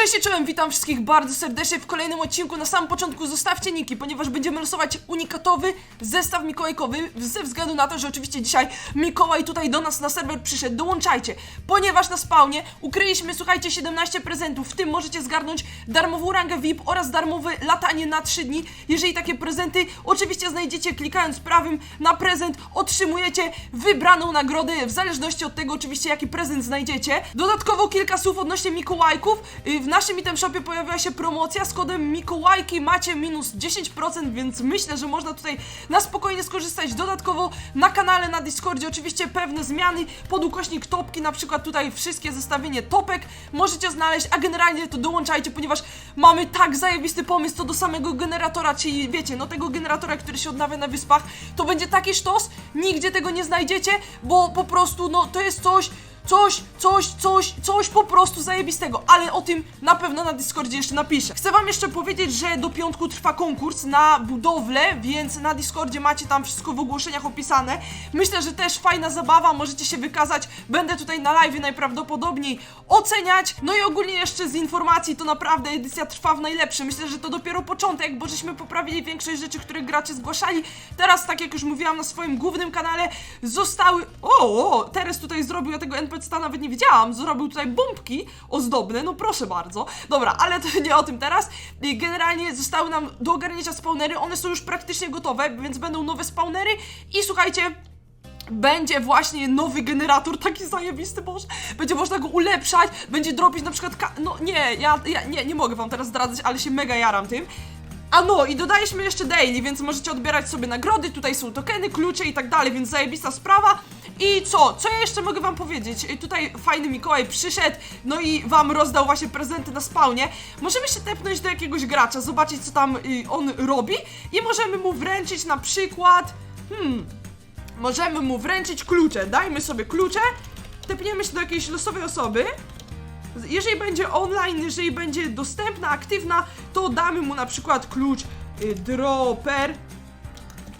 Cześć, i czołem, witam wszystkich bardzo serdecznie w kolejnym odcinku. Na samym początku zostawcie niki, ponieważ będziemy losować unikatowy zestaw mikołajkowy, ze względu na to, że oczywiście dzisiaj Mikołaj tutaj do nas na serwer przyszedł. Dołączajcie, ponieważ na spawnie ukryliśmy, słuchajcie, 17 prezentów, w tym możecie zgarnąć darmową rangę VIP oraz darmowe latanie na 3 dni. Jeżeli takie prezenty oczywiście znajdziecie klikając prawym na prezent, otrzymujecie wybraną nagrodę, w zależności od tego oczywiście jaki prezent znajdziecie. Dodatkowo kilka słów odnośnie Mikołajków. Y, W naszym item shopie pojawiła się promocja z kodem Mikołajki macie minus 10%, więc myślę, że można tutaj na spokojnie skorzystać. Dodatkowo na kanale na Discordzie oczywiście pewne zmiany pod ukośnik topki, na przykład tutaj wszystkie zestawienie topek możecie znaleźć, a generalnie to dołączajcie, ponieważ mamy tak zajebisty pomysł co do samego generatora, czyli wiecie, no tego generatora, który się odnawia na wyspach, to będzie taki sztos, nigdzie tego nie znajdziecie, bo po prostu no to jest coś, Coś, coś, coś, coś po prostu zajebistego, ale o tym na pewno na Discordzie jeszcze napiszę. Chcę wam jeszcze powiedzieć, że do piątku trwa konkurs na budowlę, więc na Discordzie macie tam wszystko w ogłoszeniach opisane. Myślę, że też fajna zabawa, możecie się wykazać. Będę tutaj na live najprawdopodobniej oceniać. No i ogólnie jeszcze z informacji, to naprawdę edycja trwa w najlepsze. Myślę, że to dopiero początek, bo żeśmy poprawili większość rzeczy, które gracze zgłaszali. Teraz, tak jak już mówiłam na swoim głównym kanale, zostały... O, o Teres tutaj zrobił, ja tego NPC nawet nie widziałam, zrobił tutaj bombki ozdobne, no proszę bardzo. Dobra, ale to nie o tym teraz. Generalnie zostały nam do ogarnięcia spawnery, one są już praktycznie gotowe, więc będą nowe spawnery i słuchajcie, będzie właśnie nowy generator, taki zajebisty, boże. Będzie można go ulepszać, będzie dropić na przykład No nie, ja, ja nie, nie mogę wam teraz zdradzać, ale się mega jaram tym. A no, i dodaliśmy jeszcze daily, więc możecie odbierać sobie nagrody, tutaj są tokeny, klucze i tak dalej, więc zajebista sprawa. I co? Co ja jeszcze mogę wam powiedzieć? Y, Tutaj fajny Mikołaj przyszedł, no i wam rozdał właśnie prezenty na spawnie. Możemy się tepnąć do jakiegoś gracza, zobaczyć co tam y, on robi i możemy mu wręczyć na przykład... Hmm, możemy mu wręczyć klucze. Dajmy sobie klucze, tepniemy się do jakiejś losowej osoby. Jeżeli będzie online, jeżeli będzie dostępna, aktywna, to damy mu na przykład klucz y, dropper.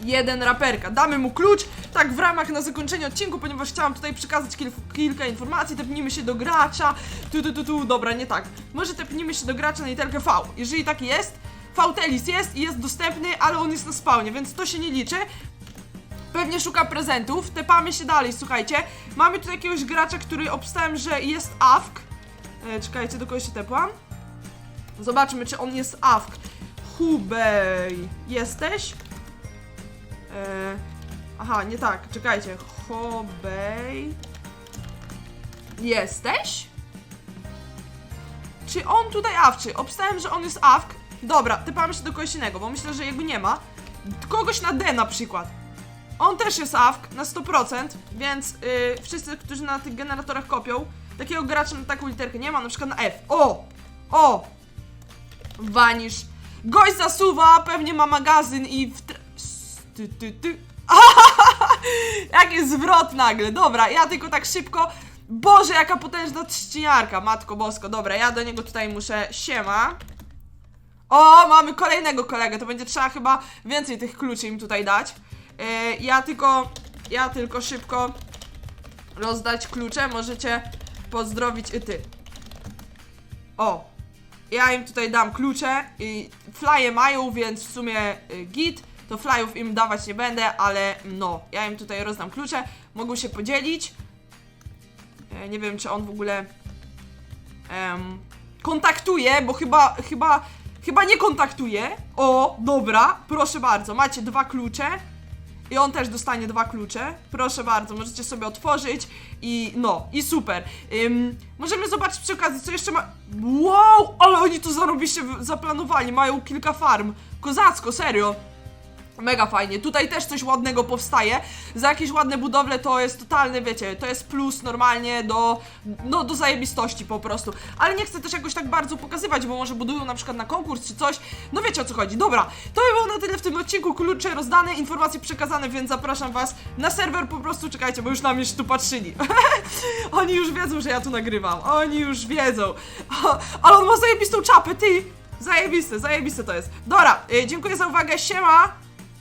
Jeden raperka. Damy mu klucz, tak w ramach na zakończenie odcinku, ponieważ chciałam tutaj przekazać kil kilka informacji. Tepnijmy się do gracza. Tu, tu, tu, tu, dobra, nie tak. Może tepnijmy się do gracza na literkę V. Jeżeli tak jest, Fautelis jest i jest dostępny, ale on jest na spawnie, więc to się nie liczy. Pewnie szuka prezentów. Tepamy się dalej, słuchajcie. Mamy tu jakiegoś gracza, który obstałem, że jest AFK. E, czekajcie, do kogo się tepłam? Zobaczmy, czy on jest AFK. Hubej, jesteś? E, aha, nie tak, czekajcie. Hubej. Jesteś? Czy on tutaj awczy? Obstałem, że on jest AFK. Dobra, typamy się do kogoś innego, bo myślę, że jego nie ma. Kogoś na D na przykład. On też jest AFK na 100%, więc yy, wszyscy, którzy na tych generatorach kopią, takiego gracza na taką literkę nie ma, na przykład na F. O! O! Wanisz. Gość zasuwa, pewnie ma magazyn i w... Ty, ty, ty. Jaki zwrot nagle. Dobra, ja tylko tak szybko. Boże, jaka potężna trzciniarka, matko bosko. Dobra, ja do niego tutaj muszę. Siema. O, mamy kolejnego kolegę, to będzie trzeba chyba więcej tych kluczy im tutaj dać. E, ja tylko, ja tylko szybko rozdać klucze, możecie pozdrowić i ty. O, ja im tutaj dam klucze i flye mają, więc w sumie y, git, to flyów im dawać nie będę, ale no, ja im tutaj rozdam klucze, mogą się podzielić. E, nie wiem, czy on w ogóle kontaktuje, bo chyba, chyba, chyba nie kontaktuje. O, dobra, proszę bardzo, macie dwa klucze. I on też dostanie dwa klucze. Proszę bardzo, możecie sobie otworzyć i no, i super. Ym, możemy zobaczyć przy okazji, co jeszcze ma. Wow, ale oni to zarobiście zaplanowali. Mają kilka farm. Kozacko, serio. Mega fajnie. Tutaj też coś ładnego powstaje. Za jakieś ładne budowle to jest totalny, wiecie, to jest plus normalnie do, no, do zajebistości po prostu. Ale nie chcę też jakoś tak bardzo pokazywać, bo może budują na przykład na konkurs czy coś. No wiecie o co chodzi. Dobra, to by było na tyle w tym odcinku. Klucze rozdane, informacje przekazane, więc zapraszam was na serwer po prostu. Czekajcie, bo już na mnie się tu patrzyli. Oni już wiedzą, że ja tu nagrywam. Oni już wiedzą. Ale on ma zajebistą czapę, ty! Zajebiste, zajebiste to jest. Dobra, y, dziękuję za uwagę, siema!